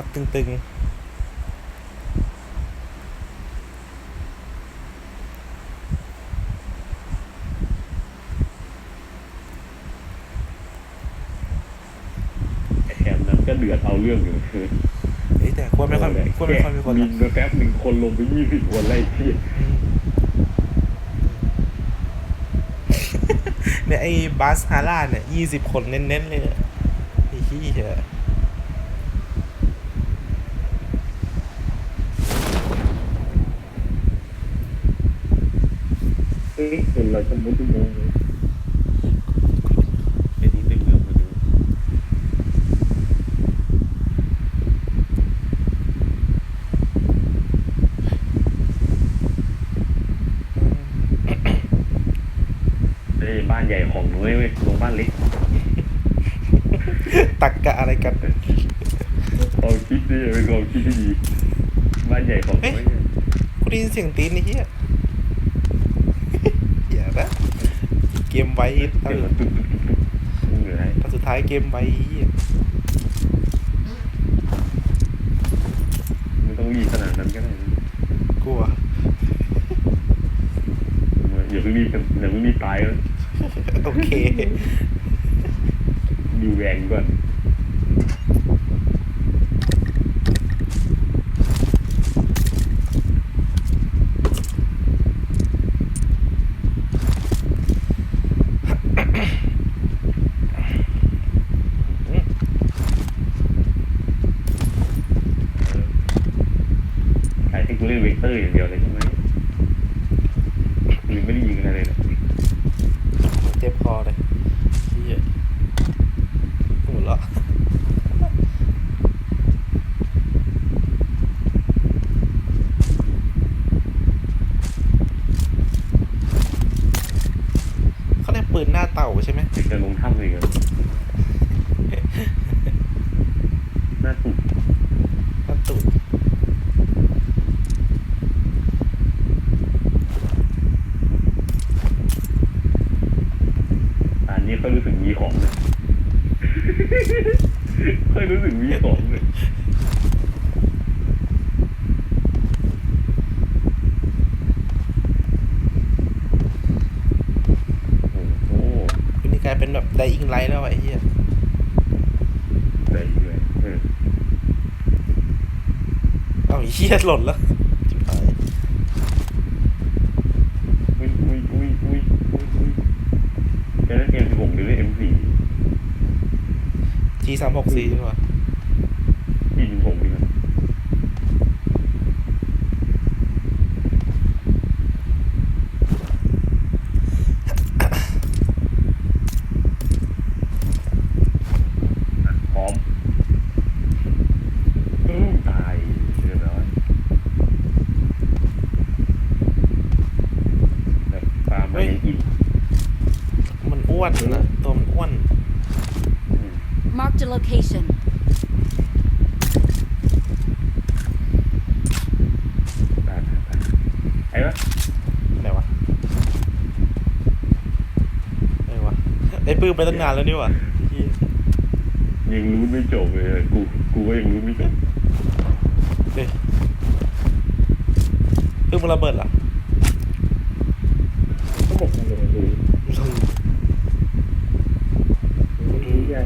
ครับ ตึงแถมนั้นก็เดือดเอาเรื่องอยู่ๆเอ้ยแต่ควรไม่ค่อยควรไม่ค่อยมีคนมีละมาแป๊บหนึ่งคนลงไปยี่สิบคนไล่ที่อืมเนี่ยไอ้บัสฮาร่าเนี่ยยี่สิบคนเน้นๆเลยอะไอ้ที่เหี้ย เฮ้ย เห็นเราจะมุดอุโมงค์เลยไอ้นี่ในเมืองมันดูเอ้ยบ้านใหญ่ของหนูเว้ยลงบ้านเล็กตักกะอะไรกัน ความคิดนี่เป็นความคิดที่ดีบ้านใหญ่ของหนูเว้ย กูได้ยินเสียงตีนไอ้เหี้ยอย่านะเก มไว้ตอนเดี๋ยวมันตุ๊บตุ๊บตุ๊บตุ๊บมึงเหนื่อยตอนสุดท้ายเกมไว้ไอ้เหี้ยไม่ต้องรีบขนาดนั้นก็ได้นะกลัวอย่าเพิ่งรีบกันอย่าเพิ่งรีบตายนะโอเคดูแรงก่อน ขายให้กูเล่นเวกเตอร์อย่างเดียวเลยใช่ไหมหรือไม่ได้ยิงอะไรเลยนะ เจ็บคอเลยเหี้ยหัวเราะเขาเรียกปืนหน้าเต่าใช่ไหม จะลงถ้ำเลยกันหน้าตุก หน้าตูด อันนี้ค่อยรู้สึกมีของเลย ค่อยรู้สึกมีของเลยโอ้โห คุณนี่กลายเป็นแบบไดอิงไลท์แล้วอะไอ้เหี้ย ได้เลยเออ เอาไอ้เหี้ ยหล่นแล้วชิบหายอุ้ยอุ้ยอุ้ยอุ้ยอุ้ยอุ้ยจะเล่นเอ็มสิบหกหรือเล่นเอ็มสี่จีสามหกสี่ใช่ปะยี่สิบหกดีกว่าพร้อมอื้อตายเรียบร้อยแบบปลาไม่ยังกิน มันอ้วนนะตัวมันอ้วน อืม Marked a location. ตายตายตายไอ้วะ ไหนวะไหนวะ ไอ้ปื้มไปตั้งนานแล้วนี่หวะเหี้ยยังรู้ไม่จบเลยกูกูก็ยังรู้ไม่จบเฮ้ยปื้มมันระเบิดเหรอก็บอกกูยังรู้รู้ใหญ่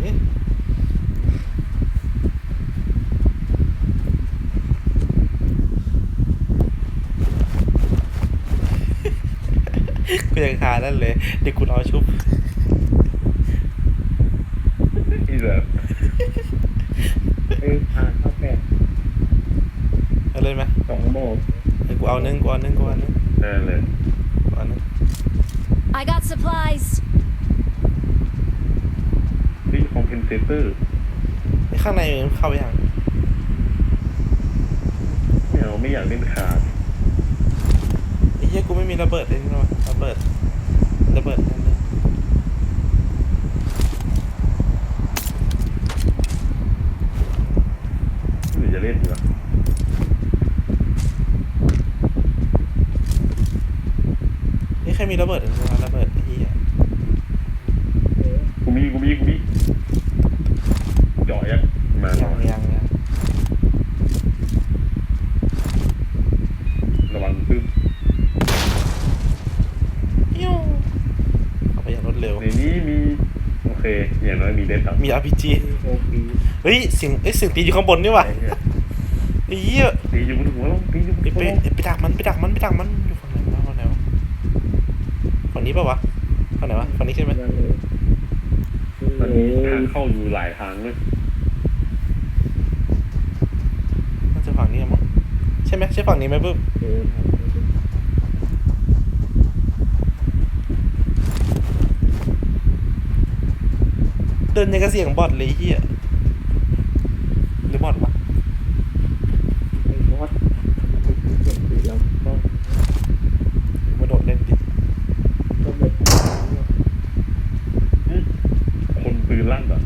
เอ๊ะ กูยังหานั่นเลยเด็กกูรอชุบอีแบบเอ้ยทานข้าวแกงเอาเลยไหมสองโมงเออกูเอาหนึ่งกูเอาหนึ่งกูเอาหนึ่งได้เลย กูเอาหนึ่ง I got supplies. นี่คอมเพนเซเตอร์ไอ้ข้างในมันเข้าไปยังไม่เอาไม่อยากเล่นขาด ไอ้เหี้ยกูไม่มีระเบิดเลยนี่หรอระเบิดระเบิดนั่นเลยหรือจะเล่นดีวะนี่ใครมีระเบิดอันนี้วะระเบิดไอ้เหี้ย มีกูมีกูมีเจาะยังมา ยังยังยัง ระวังปื้ม อิ้วเอาไปอย่างรวดเร็ว ในนี้มีโอเค อย่างน้อยมี เด็ดครับมี RPG โอเคเฮ้ยเสียงเอ้ยเสียงตีอยู่ข้างบนนี่ว่าไอ้เหี้ยตีอยู่บนหัวเราตีอยู่บนไปหัวไปไปดักมันไปดักมันไปดักมันอยู่ฝั่งไหนวะฝั่งไหนวะฝั่งนี้ปะวะฝั่งไหนวะฝั่งนี้ใช่ไหมนั่นเลยมันมีทางเข้าอยู่หลายทางเลยน่าจะฝั่งนี้มั้งใช่ไหมใช่ฝั่งนี้ไหมเพิ่ม เดินยังกระเสียงบอดเลยเฮียหรือบอทวะ ไอ้บอสเสียงตีแล้วก็ มาโดดเล่นดิ ก็แบบ คนปืนลั่นอะ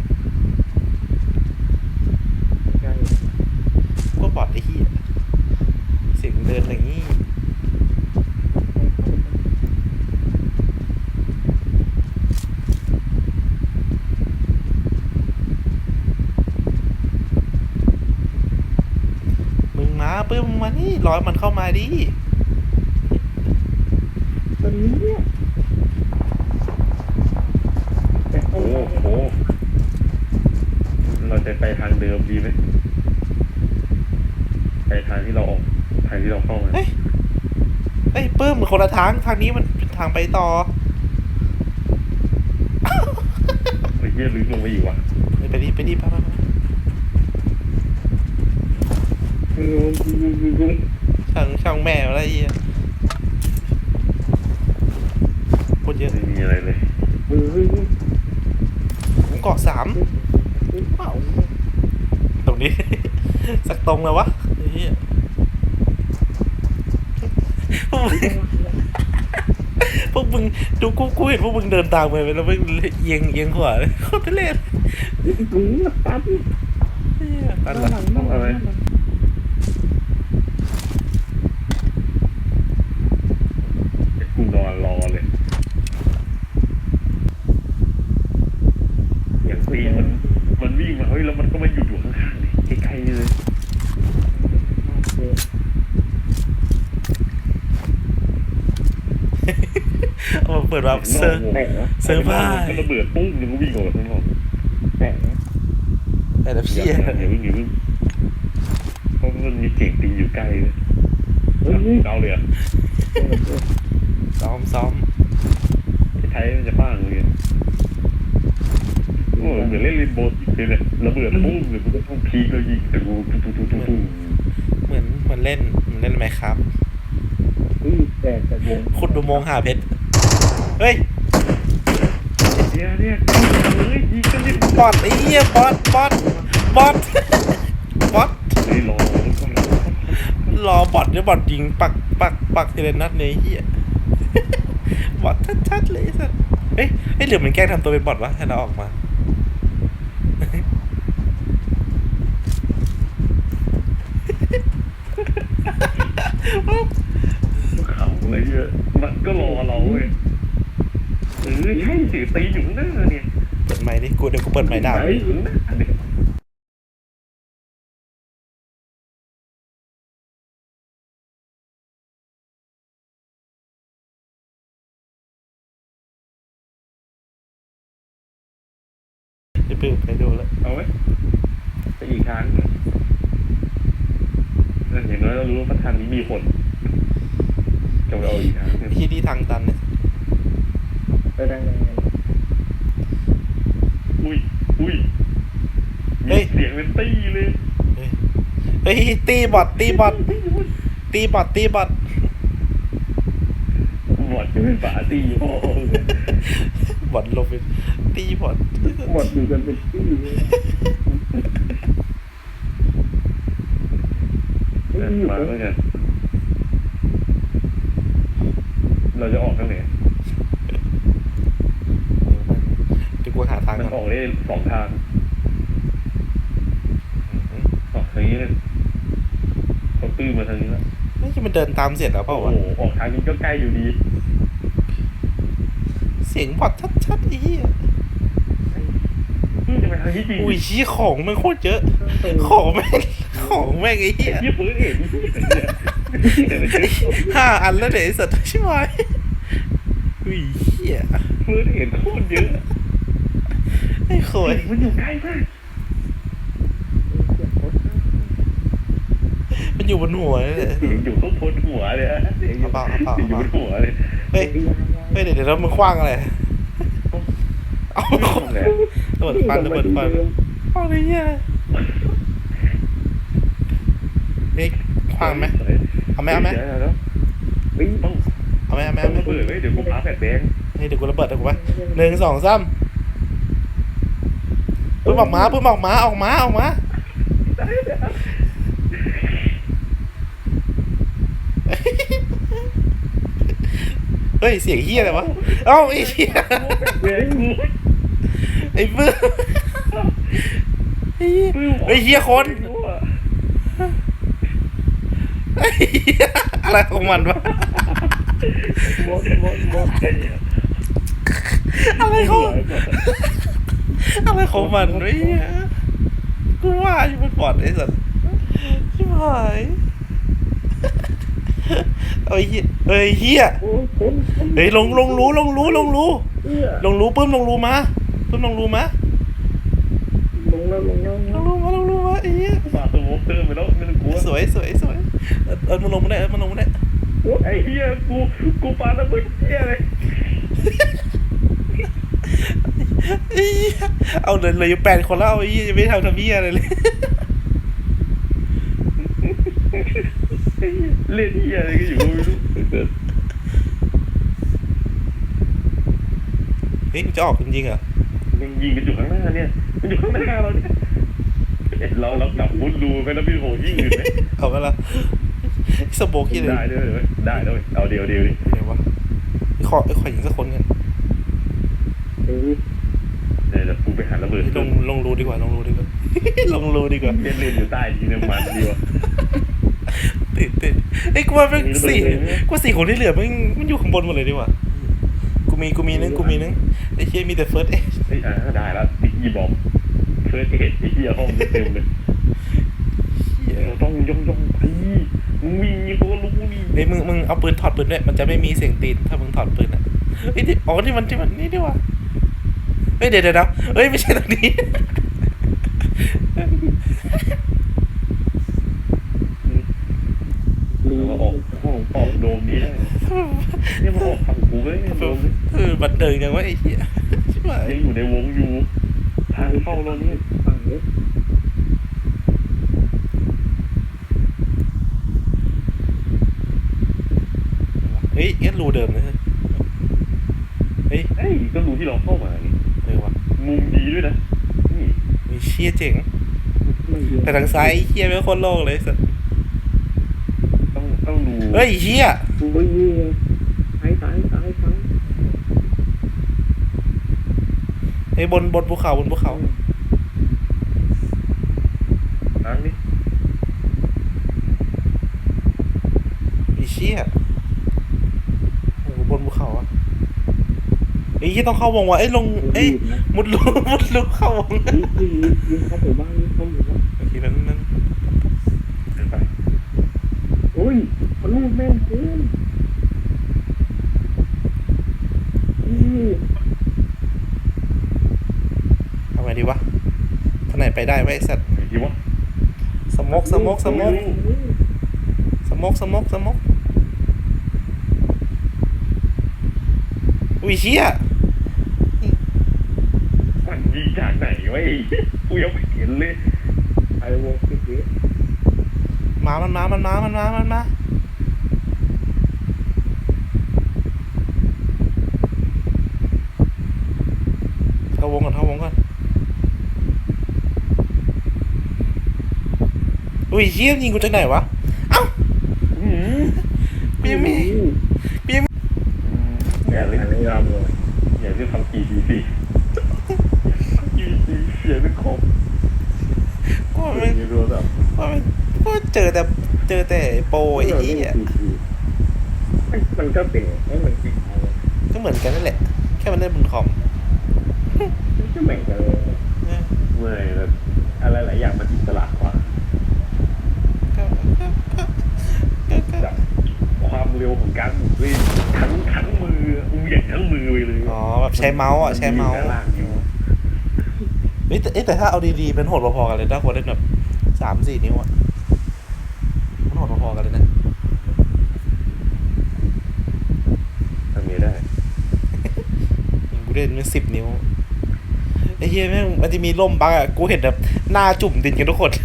ใกล้ ก็บอทไอ้เหี้ยเสียงเดินอย่างงี้มึงมาปื้มมึง มานี่ร้อยมันเข้ามาดิตอนนี้เนี่ยแต่เขาโอ้โห เราจะไปทางเดิมดีไหมไปทางที่เราออกทางที่เราเข้ามาเฮ้ยเฮ้ยปื้มมันคนละทางทางนี้มันเป็นทางไปต่อไอ้เหี้ยลึกลงไปอีกว่ะไปไปดิไปดิไปไปไปเออ ช่างช่างแม่อะไรเหี้ยพูดเยอะไม่มีอะไรเลยเออผมเกาะสามเปล่าตรงนี้ สักตรงเลยวะไอ้เหี้ยพวกมึงพวกมึงดูกูกูเห็นพวกมึงเดินตามไปแล้วมึงเอียงเอียงหัวเลยโคตรเล่นตรงนี้ตัดเหี้ยตันละต้องอะไร กูนอนรอเลย อย่างตีนมัน มันวิ่งมาเฮ้ย แล้วมันก็มาหยุดอยู่ข้างๆนี่ใกล้ๆเลยเอามาเปิดรับเซอร์แตะนะเซอร์ไพรส์มันระเบิดปุ้งแล้วก็วิ่งออกมาข้างนอกแตะนะแต่ละอพี่ย่าอย่าวิ่งอย่าวิ่งเพราะมันมีเสียงตีอยู่ใกล้เลยเฮ้ยเอาเลยอะซ้อมซ้อมใช้มันจะป้างเลยโอ้เหมือนเล่นเรนโบ ว์เลยเนี่ยระเบิดปุ้งหรือมันก็ต้องพีกแล้วยิงแต่กูตุ้งตุ้งตุ้งตุ้งตุ้งเหมือนเหมือนเล่นเหมือนเล่นไหมครับอุ้ยแตกแต่วงขุดดูโมงหาเพชรเฮ้ยเนี่ยเนี่ยเฮ้ยยิงกันยิงบอทไอ้เหี้ยบอทบอทบอทบอทเฮ้ยรอมันก่อนรอมันก่อนรอบอทเนี่ยบอทยิงปักปักปักทีละนัดเลยไอ้เหี้ยบอทชัดๆเลยไอ้สัสเฮ้ยเฮ้ยหรือมันแกล้งทำตัวเป็นบอทวะให้เราออกมา เขาอะไรเยอะมันก็รอเราเว้ยเออใช่สิตีอยู่ข้างหน้าเนี่ยเปิดไมค์ดิกูเดี๋ยวกูเปิดไมค์ด่าตีอยู่ข้างหน้าเนี่ยเดี๋ยวไปไปดูแล้วเอาไหมไปอีกครั้งห นึ่งนั่นอย่างน้อยเรารู้ว่าทางนี้มีคนจะไปเอาอีกครั้งหนึ่งที่ที่ทางตันเนี่ยไปได้ยังไงอุ้ยอุ้ยมีเสียงเป็นตี้เลย เฮ้ยเฮ้ยตีบอทตีบอทตีบอทตีบอทบอดจะเป็นฝาตีพ่อบอทลงไปตีบอทหมดอยู่กันเป็นที่เลย มาแล้วกันเราจะออกทางไหนเดี๋ยวกูหาทางมันก่อนออกได้สองทางออกทางนี้เลยเขาตื้อมาทางนี้แล้วเฮ้ยมันเดินตามเสร็จแล้วเปโอ้ล่าวะโหออกทางนี้ก็ใกล้อยู่ดี เสียงบอทชัดๆไอ้เหี้ยไอ้ทางที่จริงอุ้ยชี้ของมันโคตรเยอะ ของแม่ง ของแม่งไอ้เหี้ยยี่ปืนเห็นเนี่ยห้าอันแล้วเดี๋ยวไอ้สัตว์ใช่ไหมอุ้ยเหี้ยปืนเห็นโคตรเยอะไอ้โคยมันอยู่ใกล้มากมันอยู่บนหัวเลยเสียงอยู่ข้างบนหัวเลยฮะเสียงอยู่เอาเปล่าเอาเปล่าเสียงอยู่บนหัวเลยเฮ้ยเฮ้ยเดี๋ยวเดี๋ยวเรามึงคว้างอะไรเอาไม่ทำเลยระเบิดฟันระเบิดฟันเอาอะไรเงี้ยเฮ้ ยคว้างไหมเอาไหมเอาไหมดี๋ยต้องเอาไหมเอาไหมต้อเอาไหมเบิดไว้เดี๋ยวกูพาแฟดแบงค์เฮ้ยเดี๋ยวกูระเบิดเดี๋ยวกูไปหนึ่งสองสามปื้มออกมาปื้มออกมาออกมาออกมาเฮ้ยเสียงเฮียอะไรวะเอ้าไอ้เฮียเฮ้ยไอ้ปื้มไอ้เหี้ยไอ้เฮียคนไอ้เหี้ยอะไรของมันวะหมดหมดหมดอะไรของอะไรของมันวะเฮียกูว่าอยู่มันปอดไอ้สัตว์ชิบหายเอาไอ้เฮียเอ้ยเฮียโอ้ยคนคนเฮ้ยลงลงรู้ลงรู้ลงรู้เอื้อลงรู้ปื้มลงรู้มาปื้มลงรู้มาลงแล้วลงแล้วลงรู้มาลงรู้มาไอ้เหี้ยฝาสโมกเตอร์ไปแล้วไม่ต้องกลัวสวยสวยสวย เออเออมันลงมาได้เออมันลงมาได้ไอ้เหี้ยกูกูปาระเบิดเหี้ยเลยไอ้เหี้ยเอาเลยเลยอยู่แปดคนแล้วเอาไอ้เหี้ยยังไม่ทำทำเหี้ยอะไรเลย เล่นเหี้ยอะไรก็อยู่ไม่รู้เฮ้ยมันจะออกจริงๆเหรอยังยิงกันอยู่ข้างหน้าเนี่ยมันอยู่ข้างหน้าเราเนี่ย เราเราจับมุดรูไปแล้วพี่โหยิงอยู่ไหมเอาไปละสโบกี้เลยได้ด้วยเว้ยได้ด้วยเอาเดียวเดียวดิเดี๋ยววะขอขอยิงสักคนกันเออเดี๋ยวเดี๋ยวกูไปหาระเบิดลงลงรูดีกว่าลงรูดีกว่าลงรูดีกว่าเล่นเล่นอยู่ใต้ดินน้ำมันดีวะติดติดไอ้ยกูว่าเป็นสี่กูว่าสี่คนที่เหลือมันมันอยู่ข้างบนหมดเลยดีกว่ากูมีกูมีนึงกูมีนึงไอ้เหี้ยมีแต่เฟิร์สเอเฮ้ยอ่าได้แล้วติ๊กยีบอม เฟิร์สเอ็ดไอ้เหี้ยห้องเต็มเลยเราต้องย่องย่องไปมึงวิ่งเขาก็รู้นี่เฮ้ยมึงมึงเอาปืนถอดปืนด้วยมันจะไม่มีเสียงตีนถ้ามึงถอดปืนอะเฮ้ยนี่อ๋อนี่มันที่มันนี่ดีกว่าเฮ้ยเดี๋ยวเดี๋ยวเดี๋ยวเฮ้ยไม่ใช่ตรงนี้รูเราออกห้องออกโดมนี้ได้เนี่ยมาออกฝั่งกูเลยเนี่ยโดมนี่เออบันเทิงยังวะไอ้เหี้ยใช่ไหมยังอยู่ในวงอยู่ ทางเข้าเราเนี่ยฝั่งนี้เฮ้ยเอ็ดรูเดิมเลยเฮ้ยเฮ้ยก็รู้ที่เราเข้ามานี่เออวะมุมดีด้วยนะนี่มีเชี่ยเจ๋งไม่เยอะแต่ทางซ้ายไอ้เหี้ยไม่งโคนโล่งเลยสัสต้องต้องดูเฮ้ยเหี้ย โอ้ยซ้ายซ้ายซ้ายซ้าย ไอ้ยบนบนภูเขาบนภูเขาทางนี้มีเชี่ยโอ้โหบนภูเขาอะไอ้เหี้ยต้องเข้าวงวะไอ้ยลงเอ้ยมุดรูมุดรูเข้าวงยิงยิงยิงเข้าหมู่บ้านยิงเข้าหมู่บ้านโอเคนั้นนั้นเดินไปโอ้ยมันลูกแม่นเกินอือ ทำไง ดีวะท่างไหนไปได้ไว้ไอ้สัตว์ไหนดีวะสมกสมกสมกสมกสมกสมกอุ้ยเชี่ยมันยิงจากไหนวะไอ้กูยังไม่เห็นเลยไอ้วงที่เยอะมา มันมา มันมา มันมา มันมาเข้าวงก่อนเข้าวงก่อน อุ้ยเชี่ยยิงกูจากไหนวะ เอ้าอืมกูยังไม่กูยังไม่อย่าเล่นไม่ยอมเลยอย่าเล่นทำกี่ดีสิกี่ดีเสียเป็นคอมกูว่าไม่ไม่รู้แบบว่าไม่กูเจอแต่เจอแต่โปรไอ้เหี้ยมันก็เป็นไอ้มันเป็นอะไรก็เหมือนกันนั่นแหละ แค่มันได้บนคอมมันก็เหมือนกันเลยเออเมื่อยแบบอะไรหลายอย่างมันอิสระกว่าแบบความ เร็วของการหมุนเว้ยทั้งทั้งมือเหวี่ยงทั้งมือไปเลยอ๋อแบบใช้เมาส์อะใช้เมาส์นด้นล่างอยู่เฮ้ยแต่เอ้ยแต่ถ้าเอาดีๆเป็นโหดพอๆกันเลยถ้าคนเล่นแบบสามสี่นิ้วอะมันโหดพอๆกันเลยนะทำไงได้อย่างกูเล่นมันสิบนิ้วไอ้เหี้ยแม่งมันจะมีล่มบักอะกูเห็นแบบหน้าจุ่มดินกันทุกคนเ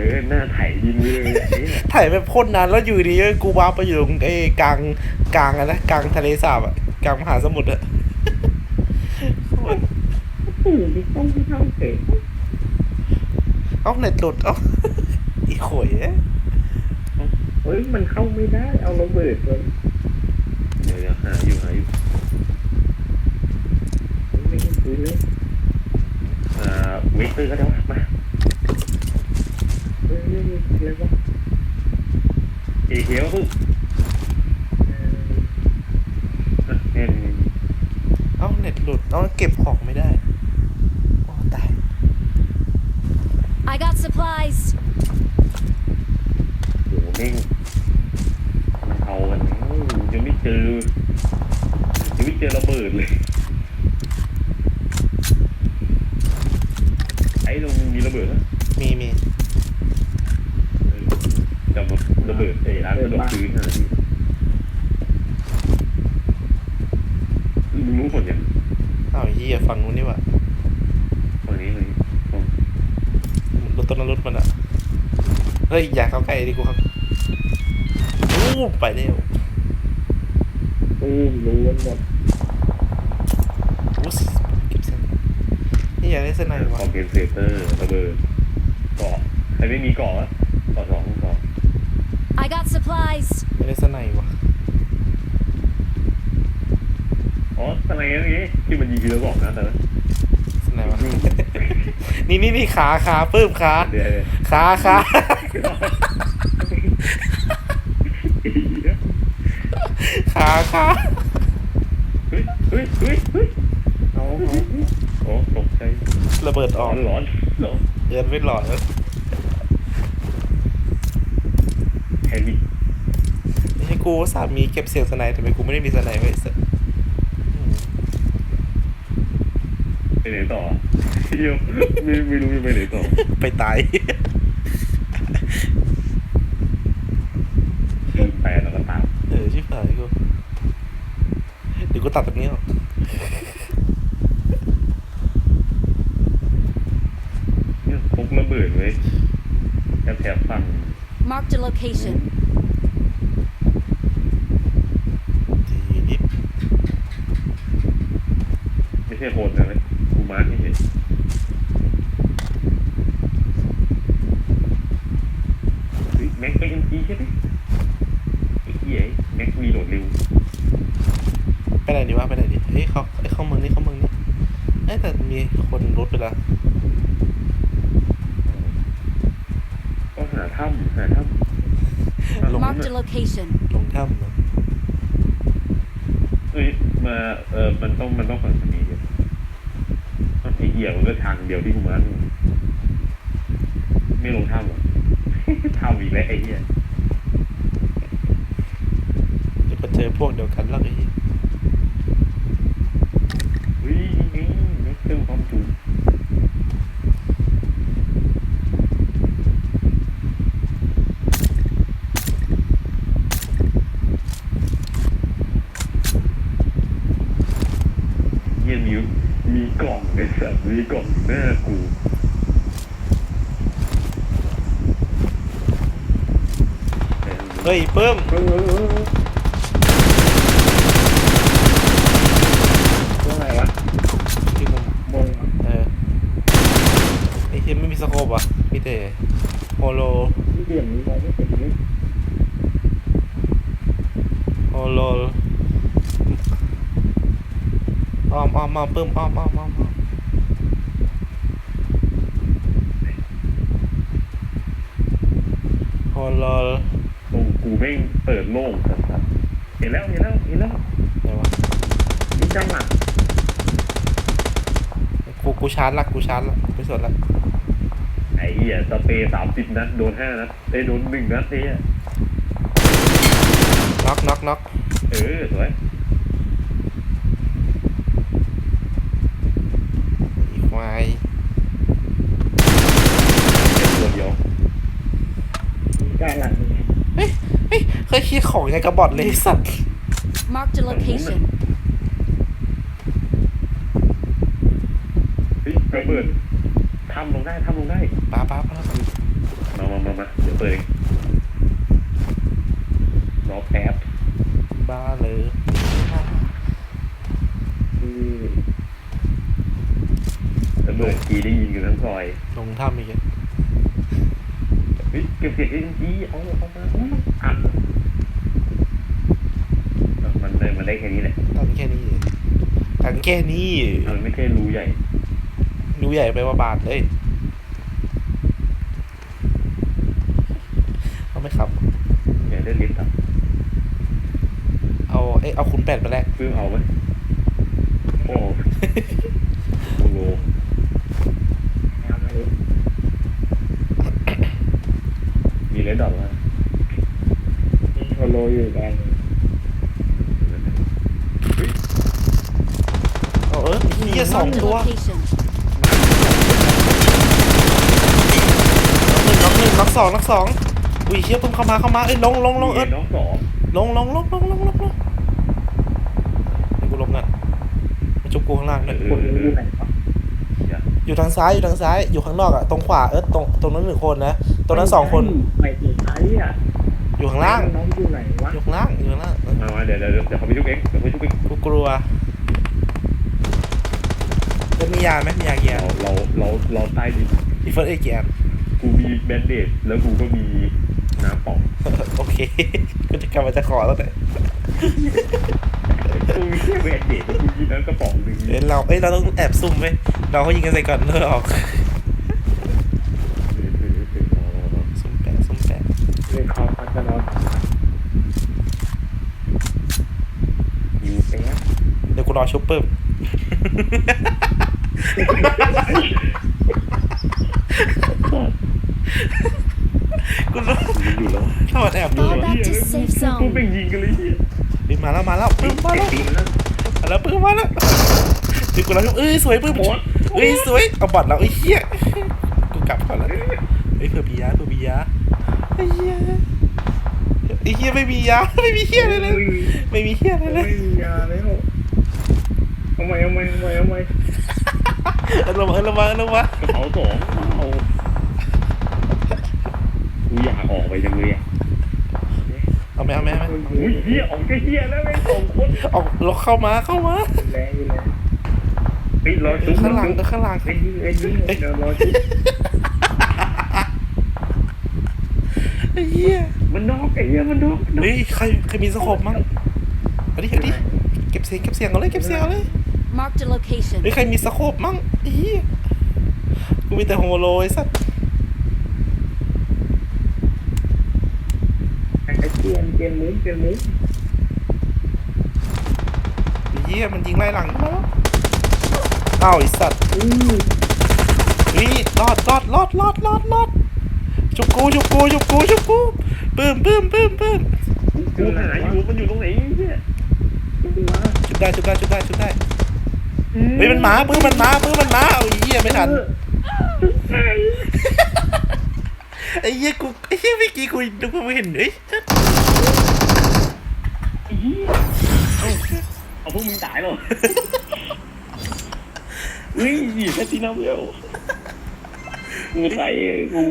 ออหน้าไถยิงไปเลยไอ้เนี่ยถ่ายแบบพ่นนานแล้วอยู่ดีๆกูว้าร์ปไปอยู่ตรงไอ้กลางกลางอะนะกลางทะเลสาบอะกลางมหาสมุทรอะตื่นที่ต้องที่ทำเสร็จเอ้าเน็ตหลุดเอ้าอีโขยเอ้ยเฮ้ยมันเข้าไม่ได้ เอาระเบิดเลยเดี๋ยวเดี๋ยวหาอยู่หาอยู่ไม่เห็นปืนเลยอ่าเวกเตอร์ก็ได้วะมา เฮ้ยเฮ้ยเฮ้ยอะไรวะ เอเคียวปุ๊บ เออ อะเนี่ย เอ้าเน็ตหลุดเอ้าเก็บของไม่ได้โอ้ตาย I got supplies. โหแม่งมันเอากันแล้วยังไม่เจอยังไม่เจอระเบิดเลย ไอ้ตรงมีระเบิดนะ มีมี เออจะมาระเบิดไอ้ร้านกระดกพื้นอะไรที่มึงรู้ผลยัง เอ้าไอ้เหี้ยฝั่งนู้นนี่หว่ะฝั่งนี้เลยอ๋อรถต้นนั้นรถมันอะเฮ้ยอย่าเข้าใกล้ดิกูครับอู้ไปเร็วตูมรู้กันหมดอู้สเก็บเส้นนี่อยากได้เส้นไหนควะอมเพนเซเตอร์ระเบิดเกาะใครไม่มีเกาะวะเกาะสองเกาะ I got supplies. อยากได้เส้นไหนวะ อ๋อทำไมอย่างงี้ที่มันยิงทีละบอกนะแต่ละเส้นไหนวะนี่นี่นี่ขาขาเพิ่มขาเดี๋ยวเดี๋ยวขาขาขาขาเฮ้ยเฮ้ยเฮ้ยเฮ้ยเอาเอาโอ้ตกใจระเบิดอร้ออกนร้อนร้อนเดินไม่หลอดแล้วแฮร์รี่ไม่ใช่กูสามีเก็บเสียงสไนด์ทำไมกูไม่ได้มีสไนด์ไว้เสร็จอืม ไปไหนต่อเดี๋ยวไม่ไม่รู้จะไปไหนต่อไปตายคือแปลแล้วก็ตามเออชิบหายกูเดี๋ยวกูตัดตรงนี้ออกเนี่ยพกระเบิดไว้แถบแถบฝั่ง Marked a location. ทีนิดไม่ใช่โคนนะเลยกู มาร์คไม่เห็นเฮ้ยแม็กไปเอ็มจีใช่ไหมไอ้เหี้ยแม็กมีโหลดเร็วไปไหนดีวะไปไหนดีเฮ้ยเขาไอ้ยเข้าเมืองนี่เข้าเมืองนี่เอ้ยแต่มีคนรถไปแล้วก็หาถ้ำหาถ้ำลง Marked a location. ลงถ้ำเหรอเอ้ยมาเออมันต้องมันต้องฝั่งนี้เดียว ไอ้เหี้ยมันก็ทางเดียวที่กูมาร์คไม่ลงถ้ำหรอถ้ำอีกแล้วไอ้เหี้ยเดี๋ยวก็เจอพวกเดียวกันแล้วไอ้เหี้ยเฮ้ยนี่ไงแม็กเติมความจุเยี่ยมีมีกล่องไอ้สัตว์มีกล่องหน้ากู เฮ้ยเพิ่มเออเออเออเรื่องไรวะที่มุมบนเออไอ้เหี้ยไม่มีสโคปอะมีแต่โฮโลที่เหลี่ยมนี้มองไม่เห็นเลยโฮโลอ้อมอ้อมอ้อมเพิ่มอ้อมอ้อมอ้อมอ้อมโฮโลตร งกูแม่งเปิดโล่งสัสๆเห็นแล้วเห็นแล้วเห็นแล้วไหนวะมีจังหวะโอเคกูกูชาร์จละกูชาร์จละไม่สนละไอ้เหี้ยสเปรย์สามสิบนัดโดนห้านัดได้ยโดนหนึ่งนัดไอ้เหี้ยน็อกน็อกน็อกเออสวย อีกควาย เก็บตัวเดียว ด้านหลังนี่ เฮ้ยเฮ้ยเค ยขี้ของไงกระบอดเลยไอ้สัตว์ Marked a location. เฮ้ยระเบิดทำลงได้ทำลงได้ ป้าป้าป้ามามามามาเดี๋ยวเปิดเองรอแป๊บบ้าเลยคือระเบิดกีได้ยินกันทั้งซอยลงถ้ำอีกแล้วเฮ้ยเก็บเสียงเอ็นจีเอาเอามาอัด มันได้มันได้แค่นี้แหละตันแค่นี้ตันแค่นี้ มันไม่ใช่รูใหญ่ดูใหญ่ไปว่าบาทเลยเอาไม่ขับใหญ่ได้ลิฟต์อะเอาเอ้ยเอาคุณแปดไปแรกเพิ่งเอาไหมโอ้โหโลแนวมาเลยมีเลดดอทแล้วนี่โฮโลอยู่แดง เอาเออ เฮียสอง Marked a ตัว location. น็อกหนึ่งน็อกสองน็อกสองอุ้ยเชี่ยเพิ่งเข้ามาเข้ามาเอ้ยลงลงลงเอิร์ธน้องสองลงลงลงลงลงลงลงเดี๋ยวกูลงกันมาจุบกูข้างล่างเลยคนนี้อยู่ไหนวะอยู่ทางซ้ายอยู่ทางซ้ายอยู่ข้างนอกอะตรงขวาเอิร์ธตรงตรงนั้นหนึ่งคนนะตรงนั้นสองคนไม่ถึงไอ้อะอยู่ข้างล่างน้องอยู่ไหนวะอยู่ข้างล่างอยู่ข้างล่างเออมามาเดี๋ยวเดี๋ยวเดี๋ยวเขาไปชุบเองเดี๋ยวเขาไปชุบเองกูกลัว เอิร์ธมียาไหมมียาเกียเราร์เราเราเราใต้ดินอีเฟิร์สเอเกียร์กูมีแบนเดดแล้วกูก็มีน้ำป่องโอเคกูจะกลับมาจะขอแล้วแต่กูมีแค่แบนเดดแล้วกูมีน้ำกระป๋องหนึ่งเอ้ยเราเอ้ยเราต้องแอบซุ่มไหมเราเขายิงกันใส่ก่อนเลิกออกซุ่มแปะซุ่มแปะเลยคอพัฒนอนยูแป๊บเดี๋ยวกูรอชุบเพิ่ม กูรออยู่แล้วถ้ามันแอบดู Fall back to safe กูเป็น zone. ยิงกันเลยเฮียเฮ้ยมาแล้วมาแล้วปื้มมาแล้วตีมันแล้วมาแล้วปื้มมาแล้วเดี๋ยวกูรอชุบเอ้ยสวยปื้มเอ้ยสวยเอาบอดเราไอ้เหี้ยกูกลับก่อนแล้วเฮ้ยเผื่อมียาเผื่อมียาไอ้เหี้ยไอ้เหี้ยไม่มียาไม่มีเหี้ยเลยเลยไม่มีเหี้ยเลยเลยไม่มียาแล้วเอาไหมเอาไหมเอาไหมเอาไหม เออลงมาเออลงมาเออลงมากระเป๋าสองเอากูอยากออกไปจังเลยอะเอาไหมเอาไหมเอาไหมอุ้ยเฮียออกแค่เฮียแล้วแม่งสองคนออกเราเข้ามาเข้ามาแรงอยู่แล้วเฮ้รอเอชุอบข้างหลังเออข้างหลังไอ้ยิงไอ้ยิงเดี๋ยวรอชุบไอ้เหี้ยมันนอกไอ้เฮียมันนอกมันนอกเฮ้ยใครใครมีสโคปมั้งเอาดิเอาดิเก็บเสียงเก็บเสียงเอาเลยเก็บเสียงเอาเลย Marked a location. เฮ้ยใครมีสโคปมั้งไอ้เหี้ยกูมีแต่โฮโลไอ้สัสไอ้เปลี่ยนเปลี่ยนมุ้งเปลี่ยนมุ้งไอ้เหี้ยมันยิงไล่หลังมาแล้วอ้าวไอ้สัตว์อือเฮ้ยรอดรอดรอดรอดรอดรอดชุบกูชุบกูชุบกูชุบกูปื้มปื้มปื้มปื้มกูหาอยู่มันอยู่ตรงไหนเฮียดูมาชุบได้ชุบได้ชุบได้ชุบได้ เฮ้ยมันมาปื้มมันมาปื้มมันมาเอาไอ้เหี้ยไม่ทันไอ้เหี้ยกูไอ้เหี้ยเมื่อกี้กูดูกูไม่เห็นเอ้ยเอาพวกมึงตายหรอเฮ้ยแค่ที่น้ำเดียวมึงใส่กู